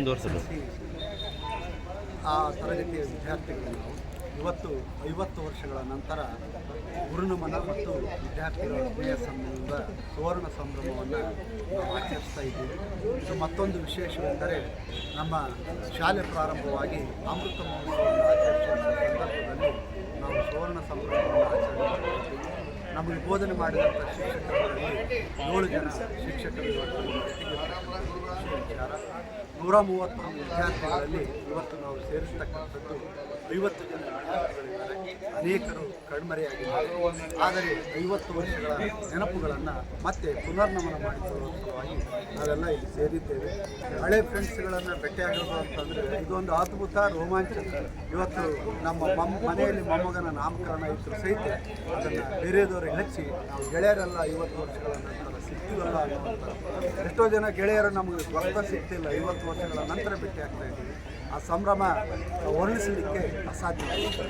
ಮುಂದುವರ್ಸಲು ಆ ತರಗತಿಯ ವಿದ್ಯಾರ್ಥಿಗಳು ಇವತ್ತು ಐವತ್ತು ವರ್ಷಗಳ ನಂತರ ಗುರುನಮನ ಮತ್ತು ವಿದ್ಯಾರ್ಥಿಗಳ ಸ್ನೇಹ ಸಂಭ್ರಮದ ಸುವರ್ಣ ಸಂಭ್ರಮವನ್ನು ನಾವು ಆಚರಿಸ್ತಾ ಇದ್ದೀವಿ. ಇದು ಮತ್ತೊಂದು ವಿಶೇಷವೆಂದರೆ ನಮ್ಮ ಶಾಲೆ ಪ್ರಾರಂಭವಾಗಿ ಅಮೃತ ಮಹೋತ್ಸವವನ್ನು ಆಚರಿಸುವಂಥ ಸಂದರ್ಭದಲ್ಲಿ ನಾವು ಸುವರ್ಣ ಮಾಡ್ತಿದ್ದೀವಿ ನಮಗೆ ಬೋಧನೆ ಮಾಡಿದಂಥ ಶಿಕ್ಷಕರಲ್ಲಿ ಏಳು ಜನ ಶಿಕ್ಷಕರು ನೂರ ಮೂವತ್ತೊಂದು ವಿದ್ಯಾರ್ಥಿಗಳಲ್ಲಿ ಇವತ್ತು ನಾವು ಸೇರಿಸ್ತಕ್ಕಂಥದ್ದು ಐವತ್ತು ಜನ ವಿದ್ಯಾರ್ಥಿಗಳಿದ್ದಾರೆ. ಅನೇಕರು ಕಣ್ಮರೆಯಾಗಿದ್ದಾರೆ. ಆದರೆ ಐವತ್ತು ವರ್ಷಗಳ ನೆನಪುಗಳನ್ನು ಮತ್ತೆ ಪುನರ್ನಮನ ಮಾಡಿಕೊಳ್ಳುವ ನಾವೆಲ್ಲ ಇಲ್ಲಿ ಸೇರಿದ್ದೇವೆ. ಹಳೆ ಫ್ರೆಂಡ್ಸ್ಗಳನ್ನು ಭೇಟಿಯಾಗೋದು ಅಂತಂದರೆ ಇದೊಂದು ಅದ್ಭುತ ರೋಮಾಂಚಕ ಇವತ್ತು ನಮ್ಮ ಮಮ್, ಮನೆಯಲ್ಲಿ ಮೊಮ್ಮಗನ ನಾಮಕರಣ ಇದ್ದರೂ ಸಹಿತ ಅದನ್ನು ಬೇರೆಯವರಿಗೆ ಹಚ್ಚಿ ನಾವು ಗೆಳೆಯರೆಲ್ಲ ಐವತ್ತು ವರ್ಷಗಳ ನಂತರ ಸಿಗ್ತೀವಲ್ಲ ಅನ್ನುವಂಥ ಎಷ್ಟೋ ಜನ ಗೆಳೆಯರು ನಮಗೆ ಸ್ವಲ್ಪ ಸಿಗ್ತಿಲ್ಲ. ಐವತ್ತು ವರ್ಷಗಳ ನಂತರ ಭೇಟಿ ಆಗ್ತಾ ಇದ್ದೀವಿ. ಆ ಸಂಭ್ರಮ ವರ್ಣಿಸಲಿಕ್ಕೆ ಅಸಾಧ್ಯ.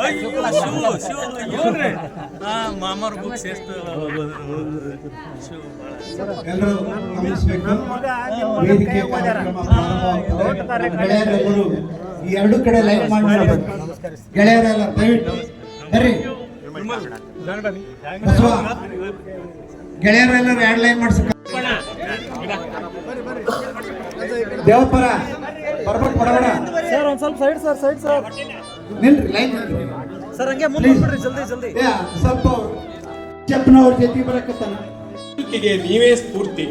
ಅಯ್ಯೋ ಶಿವ ಶಿವ ಇವ್ರಿ ಹಾ ಮಾಮರ್ ಬುಕ್ಸ್ ಎಷ್ಟು ಶಿವ ಈ ಎರಡು ಕಡೆ ಲೈಕ್ ಮಾಡಿ ಗೆಳೆಯರೆಲ್ಲ ದಯವಿಟ್ಟು ಬರ್ರಿ ಗೆಳೆಯರೆಲ್ಲರೂ ಎರಡು ಲೈನ್ ಮಾಡ್ಸಕ ದೇವಪರ ಬರ್ಬೇಕು ಬಡಬಡ ಸರ್ ಒಂದ್ ಸ್ವಲ್ಪ ಸೈಡ್ ಸರ್ ಸೈಡ್ ಸರ್ ನಿಲ್ರಿ ಲೈನ್ ಸರ್ ಹಂಗೆ ಮುಂದೆ ಬಿಡ್ರಿ ಜಲ್ದಿ ಜಲ್ದಿ. ಸ್ವಲ್ಪ ಚಪ್ಪನವ್ರ ಜೊತೆ ಬರಕತ್ತಾನ. ಬದುಕಿಗೆ ನೀವೇ ಸ್ಫೂರ್ತಿ.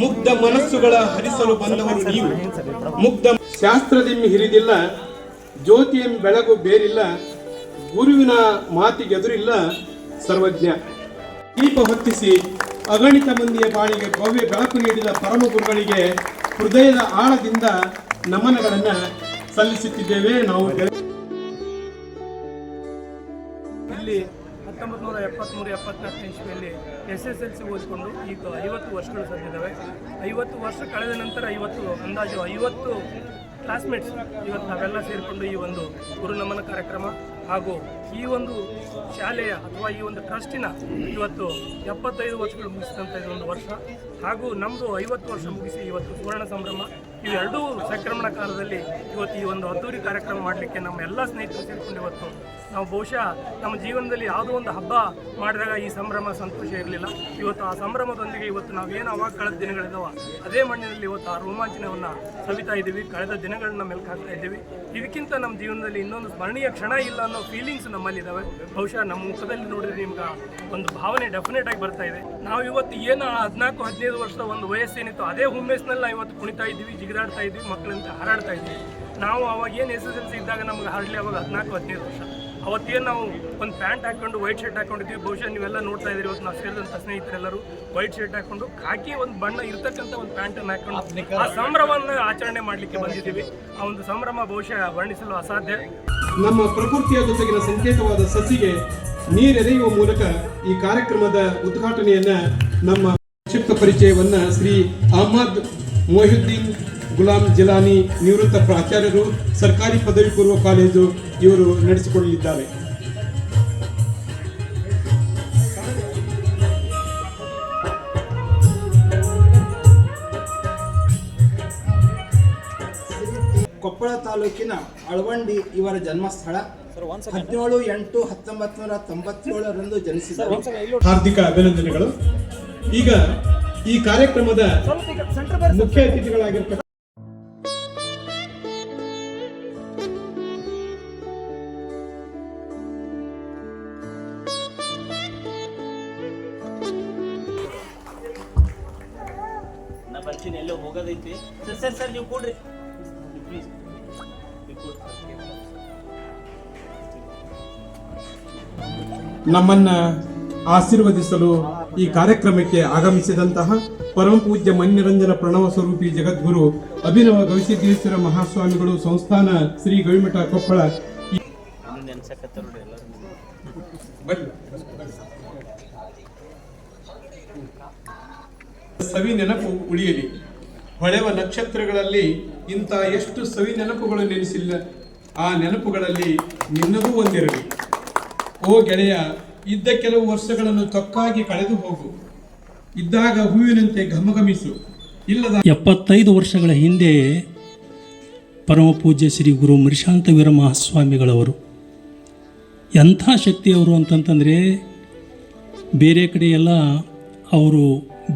ಮುಗ್ಧ ಮನಸ್ಸುಗಳ ಹರಿಸಲು ಬಂದವರು ನೀವು. ಮುಗ್ಧ ಶಾಸ್ತ್ರದಿಮ್ಮಿ ಹಿರಿದಿಲ್ಲ ಜ್ಯೋತಿಯಂ ಬೆಳಗು ಬೇರಿಲ್ಲ ಗುರುವಿನ ಮಾತಿಗೆದುರಿಲ್ಲ ಸರ್ವಜ್ಞ. ದೀಪ ಹೊತ್ತಿಸಿ ಅಗಣಿತ ಮಂದಿಯ ಬಾಳಿಗೆ ಭವ್ಯ ಬೆಳಕು ನೀಡಿದ ಪರಮ ಗುರುಗಳಿಗೆ ಹೃದಯದ ಆಳದಿಂದ ನಮನಗಳನ್ನ ಸಲ್ಲಿಸುತ್ತಿದ್ದೇವೆ. ನಾವು ಇಲ್ಲಿ ಹತ್ತೊಂಬತ್ತು ನೂರ ಎಪ್ಪತ್ತ್ಮೂರು ಎಪ್ಪತ್ನಾಲ್ಕನೇ ಇಸ್ವಿಯಲ್ಲಿ ಎಸ್ ಎಸ್ ಎಲ್ ಸಿ ಓದಿಕೊಂಡು ಈಗ ಐವತ್ತು ವರ್ಷಗಳು ಸಂದಿದ್ದಾವೆ ಐವತ್ತು ವರ್ಷ ಕಳೆದ ನಂತರ ಇವತ್ತು ಅಂದಾಜು ಐವತ್ತು ಕ್ಲಾಸ್ಮೇಟ್ಸ್ ಇವತ್ತು ನಾವೆಲ್ಲ ಸೇರಿಕೊಂಡು ಈ ಒಂದು ಗುರುನಮನ ಕಾರ್ಯಕ್ರಮ ಹಾಗೂ ಈ ಒಂದು ಶಾಲೆಯ ಅಥವಾ ಈ ಒಂದು ಟ್ರಸ್ಟಿನ ಇವತ್ತು ಎಪ್ಪತ್ತೈದು ವರ್ಷಗಳು ಮುಗಿಸಿದಂಥ ಇದೊಂದು ವರ್ಷ ಹಾಗೂ ನಮ್ಮದು ಐವತ್ತು ವರ್ಷ ಮುಗಿಸಿ ಇವತ್ತು ಸುವರ್ಣ ಸಂಭ್ರಮ ಇವೆರಡೂ ಸಂಕ್ರಮಣ ಕಾಲದಲ್ಲಿ ಇವತ್ತು ಈ ಒಂದು ಅದ್ದೂರಿ ಕಾರ್ಯಕ್ರಮ ಮಾಡಲಿಕ್ಕೆ ನಮ್ಮ ಎಲ್ಲ ಸ್ನೇಹಿತರು ಸೇರಿಕೊಂಡು ಇವತ್ತು ನಾವು ಬಹುಶಃ ನಮ್ಮ ಜೀವನದಲ್ಲಿ ಯಾವುದೋ ಒಂದು ಹಬ್ಬ ಮಾಡಿದಾಗ ಈ ಸಂಭ್ರಮ ಸಂತೋಷ ಇರಲಿಲ್ಲ. ಇವತ್ತು ಆ ಸಂಭ್ರಮದೊಂದಿಗೆ ಇವತ್ತು ನಾವೇನು ಅವಾಗ ಕಳೆದ ದಿನಗಳಿದ್ದಾವೆ ಅದೇ ಮಣ್ಣಿನಲ್ಲಿ ಇವತ್ತು ಆ ರೋಮಾಂಚನವನ್ನು ಸವಿತಾ ಇದ್ದೀವಿ. ಕಳೆದ ದಿನಗಳನ್ನ ಮೇಲೆ ಇದ್ದೀವಿ. ಇದಕ್ಕಿಂತ ನಮ್ಮ ಜೀವನದಲ್ಲಿ ಇನ್ನೊಂದು ಸ್ಮರಣೀಯ ಕ್ಷಣ ಇಲ್ಲ ಅನ್ನೋ ಫೀಲಿಂಗ್ಸ್ ನಮ್ಮಲ್ಲಿದ್ದಾವೆ ಬಹುಶಃ ನಮ್ಮ ಮುಖದಲ್ಲಿ ನೋಡಿದ್ರೆ ನಿಮ್ಗೆ ಒಂದು ಭಾವನೆ ಡೆಫಿನೆಟ್ ಆಗಿ ಬರ್ತಾ ಇದೆ. ನಾವು ಇವತ್ತು ಏನು ಹದಿನಾಲ್ಕು, ಹದಿನೈದು ವರ್ಷದ ಒಂದು ವಯಸ್ಸೇನಿತ್ತು ಅದೇ ಹುಮ್ಮೆಸ್ನಲ್ಲಿ ನಾವು ಇವತ್ತು ಕುಣಿತಾ ಇದ್ದೀವಿ. ಜಿಗಿದಾಡ್ತಾ ಇದ್ವಿ ಮಕ್ಕಳಂತ ಹಾರಾಡ್ತಾ ಇದ್ವಿ. ನಾವು ಅವಾಗ ಏನು ಎಸ್ ಎಸ್ ಎಲ್ ಸಿ ಇದ್ದಾಗ ನಮ್ಗೆ ಹಾರ್ಡ್ಲಿ ಅವಾಗ ಹದಿನಾಲ್ಕು, ಹದಿನೈದು ವರ್ಷ. ಅವತ್ತೇನು ನಾವು ಒಂದು ಪ್ಯಾಂಟ್ ಹಾಕೊಂಡು ವೈಟ್ ಶರ್ಟ್ ಹಾಕೊಂಡಿದ್ವಿ. ಬಹುಶಃ ನೀವೆಲ್ಲ ನೋಡ್ತಾ ಇದ್ದೀರಿ, ಇವತ್ತು ನಾವು ಸೇರಿದಂಥ ಸ್ನೇಹಿತರೆಲ್ಲರೂ ವೈಟ್ ಶರ್ಟ್ ಹಾಕೊಂಡು, ಖಾಕಿ ಒಂದು ಬಣ್ಣ ಇರ್ತಕ್ಕಂಥ ಒಂದು ಪ್ಯಾಂಟನ್ನು ಹಾಕೊಂಡು ಆ ಸಂಭ್ರಮವನ್ನು ಆಚರಣೆ ಮಾಡಲಿಕ್ಕೆ ಬಂದಿದ್ದೀವಿ. ಆ ಒಂದು ಸಂಭ್ರಮ ಬಹುಶಃ ವರ್ಣಿಸಲು ಅಸಾಧ್ಯ. ನಮ್ಮ ಪ್ರಕೃತಿಯ ಜೊತೆಗಿನ ಸಂಕೇತವಾದ ಸಸಿಗೆ ನೀರೆರೆಯುವ ಮೂಲಕ ಈ ಕಾರ್ಯಕ್ರಮದ ಉದ್ಘಾಟನೆಯನ್ನ ನಮ್ಮ ಸಂಕ್ಷಿಪ್ತ ಪರಿಚಯವನ್ನ ಶ್ರೀ ಅಹಮದ್ ಮೊಹಿಯುದ್ದೀನ್ ಗುಲಾಂ ಜಿಲಾನಿ ನಿವೃತ್ತ ಪ್ರಾಚಾರ್ಯರು ಸರ್ಕಾರಿ ಪದವಿ ಪೂರ್ವ ಕಾಲೇಜು ಇವರು ನಡೆಸಿಕೊಳ್ಳಲಿದ್ದಾರೆ ಕೊಪ್ಪಳ ತಾಲೂಕಿನ ಅಳವಂಡಿ ಇವರ ಜನ್ಮಸ್ಥಳ ಹದಿನೇಳು ಎಂಟು ಹತ್ತೊಂಬತ್ತು ನೂರ ತೊಂಬತ್ತೇಳರಂದು ಜನಿಸಿದರು. ಹಾರ್ದಿಕ ಅಭಿನಂದನೆಗಳು. ಈಗ ಈ ಕಾರ್ಯಕ್ರಮದ ಮುಖ್ಯ ಅತಿಥಿಗಳಾಗಿರ್ತಕ್ಕಂಥ ಬರ್ತೀನಿ ಎಲ್ಲೋ ಹೋಗೋದೈತಿ. ಸರ್ ಸರ್ ಸರ್ ನೀವು ಕೊಡ್ರಿ. ಪ್ಲೀಸ್ ನಮ್ಮನ್ನ ಆಶೀರ್ವದಿಸಲು ಈ ಕಾರ್ಯಕ್ರಮಕ್ಕೆ ಆಗಮಿಸಿದಂತಹ ಪರಮ ಪೂಜ್ಯ ಮನ್ಯರಂಜನ ಪ್ರಣವ ಸ್ವರೂಪಿ ಜಗದ್ಗುರು ಅಭಿನವ ಗವಿಸಿದ್ದೇಶ್ವರ ಮಹಾಸ್ವಾಮಿಗಳು ಸಂಸ್ಥಾನ ಶ್ರೀ ಗವಿಮಠ ಕೊಪ್ಪಳ. ಬನ್ನಿ. ಸವಿ ನೆನಪು ಉಳಿಯಲಿ. ಹೊಳೆವ ನಕ್ಷತ್ರಗಳಲ್ಲಿ ಇಂಥ ಎಷ್ಟು ಸವಿ ನೆನಪುಗಳು ನೆನೆಸಿಲ್ಲ, ಆ ನೆನಪುಗಳಲ್ಲಿ ನಿನ್ನದೂ ಒಂದಿರಲಿ. ಓ ಗೆಳೆಯ, ಇದ್ದ ಕೆಲವು ವರ್ಷಗಳನ್ನು ತೊಕ್ಕಾಗಿ ಕಳೆದು ಹೋಗು. ಇದ್ದಾಗ ಹೂವಿನಂತೆ ಘಮಘಮಿಸು. ಇಲ್ಲದ ಎಪ್ಪತ್ತೈದು ವರ್ಷಗಳ ಹಿಂದೆ ಪರಮ ಪೂಜ್ಯ ಶ್ರೀ ಗುರು ಮರಿಶಾಂತ ವೀರ ಮಹಾಸ್ವಾಮಿಗಳವರು ಎಂಥ ಶಕ್ತಿಯವರು ಅಂತಂತಂದರೆ ಬೇರೆ ಕಡೆ ಎಲ್ಲ ಅವರು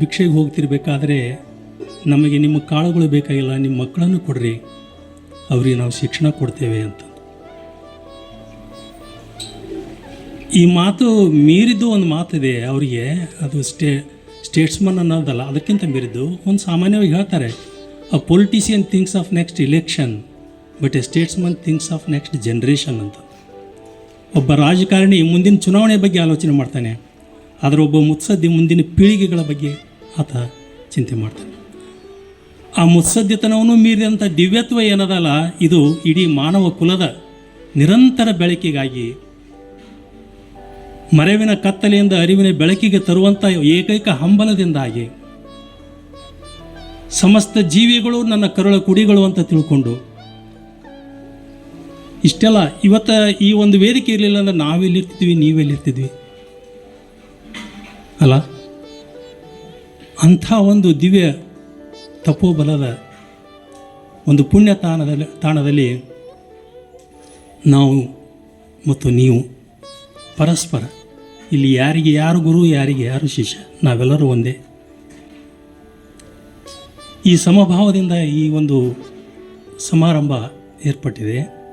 ಭಿಕ್ಷೆಗೆ ಹೋಗ್ತಿರ್ಬೇಕಾದ್ರೆ ನಮಗೆ ನಿಮ್ಮ ಕಾಳುಗಳು ಬೇಕಾಗಿಲ್ಲ, ನಿಮ್ಮ ಮಕ್ಕಳನ್ನು ಕೊಡ್ರಿ. ಅವರಿಗೆ ನಾವು ಶಿಕ್ಷಣ ಕೊಡ್ತೇವೆ ಅಂತ ಈ ಮಾತು ಮೀರಿದ್ದು ಒಂದು ಮಾತಿದೆ ಅವರಿಗೆ. ಅದು ಸ್ಟೇ, ಸ್ಟೇಟ್ಸ್ಮನ್ ಅನ್ನೋದಲ್ಲ, ಅದಕ್ಕಿಂತ ಮೀರಿದ್ದು ಒಂದು ಸಾಮಾನ್ಯವಾಗಿ ಹೇಳ್ತಾರೆ. A politician thinks of next election but a statesman thinks of next generation ಅಂತ ಒಬ್ಬ ರಾಜಕಾರಣಿ ಮುಂದಿನ ಚುನಾವಣೆ ಬಗ್ಗೆ ಆಲೋಚನೆ ಮಾಡ್ತಾನೆ. ಆದರೆ ಒಬ್ಬ ಮುತ್ಸದ್ದಿ ಮುಂದಿನ ಪೀಳಿಗೆಗಳ ಬಗ್ಗೆ ಆತ ಚಿಂತೆ ಮಾಡ್ತಾನೆ. ಆ ಮುತ್ಸದ್ದಿತನವನ್ನು ಮೀರಿದಂಥ ದಿವ್ಯತ್ವ ಏನದಲ್ಲ, ಇದು ಇಡೀ ಮಾನವ ಕುಲದ ನಿರಂತರ ಬೆಳಕಿಗಾಗಿ ಮರವಿನ ಕತ್ತಲೆಯಿಂದ ಅರಿವಿನ ಬೆಳಕಿಗೆ ತರುವಂಥ ಏಕೈಕ ಹಂಬಲದಿಂದಾಗಿ ಸಮಸ್ತ ಜೀವಿಗಳು ನನ್ನ ಕರುಳ ಕುಡಿಗಳು ಅಂತ ತಿಳ್ಕೊಂಡು, ಇಷ್ಟೆಲ್ಲ ಇವತ್ತ ಈ ಒಂದು ವೇದಿಕೆ ಇರಲಿಲ್ಲ ಅಂದ್ರೆ ನಾವೆಲ್ಲಿರ್ತಿದ್ವಿ, ನೀವೆಲ್ಲಿರ್ತಿದ್ವಿ. ಅಲ್ಲ? ಅಂಥ ಒಂದು ದಿವ್ಯ ತಪೋಬಲದ ಒಂದು ಪುಣ್ಯ ತಾಣದಲ್ಲಿ ತಾಣದಲ್ಲಿ ನಾವು ಮತ್ತು ನೀವು ಪರಸ್ಪರ. ಇಲ್ಲಿ ಯಾರಿಗೆ ಯಾರು ಗುರು, ಯಾರಿಗೆ ಯಾರು ಶಿಷ್ಯ, ನಾವೆಲ್ಲರೂ ಒಂದೇ. ಈ ಸಮಭಾವದಿಂದ ಈ ಒಂದು ಸಮಾರಂಭ ಏರ್ಪಟ್ಟಿದೆ.